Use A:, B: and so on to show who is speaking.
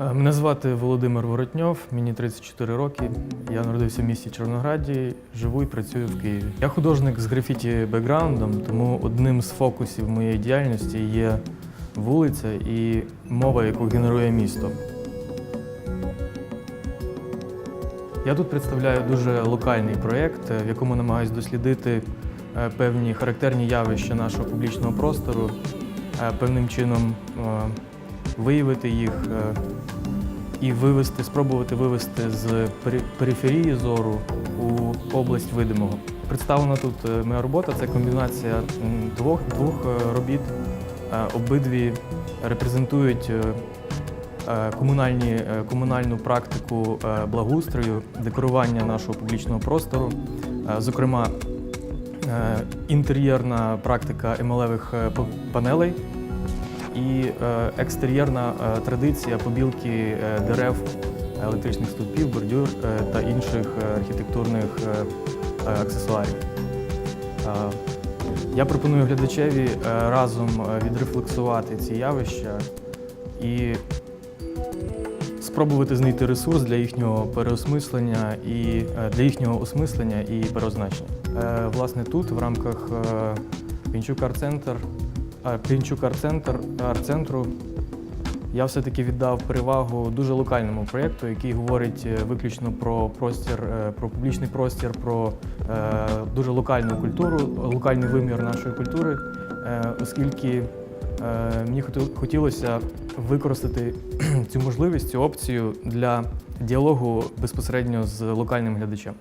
A: Мене звати Володимир Воротньов, мені 34 роки. Я народився в місті Чорнограді, живу і працюю в Києві. Я художник з графіті бекграундом, тому одним з фокусів моєї діяльності є вулиця і мова, яку генерує місто. Я тут представляю дуже локальний проєкт, в якому намагаюся дослідити е, певні характерні явища нашого публічного простору, е, певним чином е, виявити їх е, і вивести, спробувати вивести з периферії зору у область видимого. Представлена тут е, моя робота це комбінація двох, двох е, робіт. Обидві репрезентують комунальні, комунальну практику благоустрою, декорування нашого публічного простору, зокрема, інтер'єрна практика емалевих панелей і е, екстер'єрна е, традиція побілки е, дерев, електричних стовпів, бордюр та інших архітектурних аксесуарів. Я пропоную глядачеві разом відрефлексувати ці явища і спробувати знайти ресурс для їхнього переосмислення і для їхнього осмислення і переозначення. Власне, тут в рамках е, Пінчук арт-центр, арт-центр арт-центру я все-таки віддав перевагу дуже локальному проєкту, який говорить е, виключно про простір, е, про публічний простір, про е, дуже локальну культуру, локальний вимір нашої культури, оскільки мені хотілося використати цю можливість, цю опцію для діалогу безпосередньо з локальним глядачем.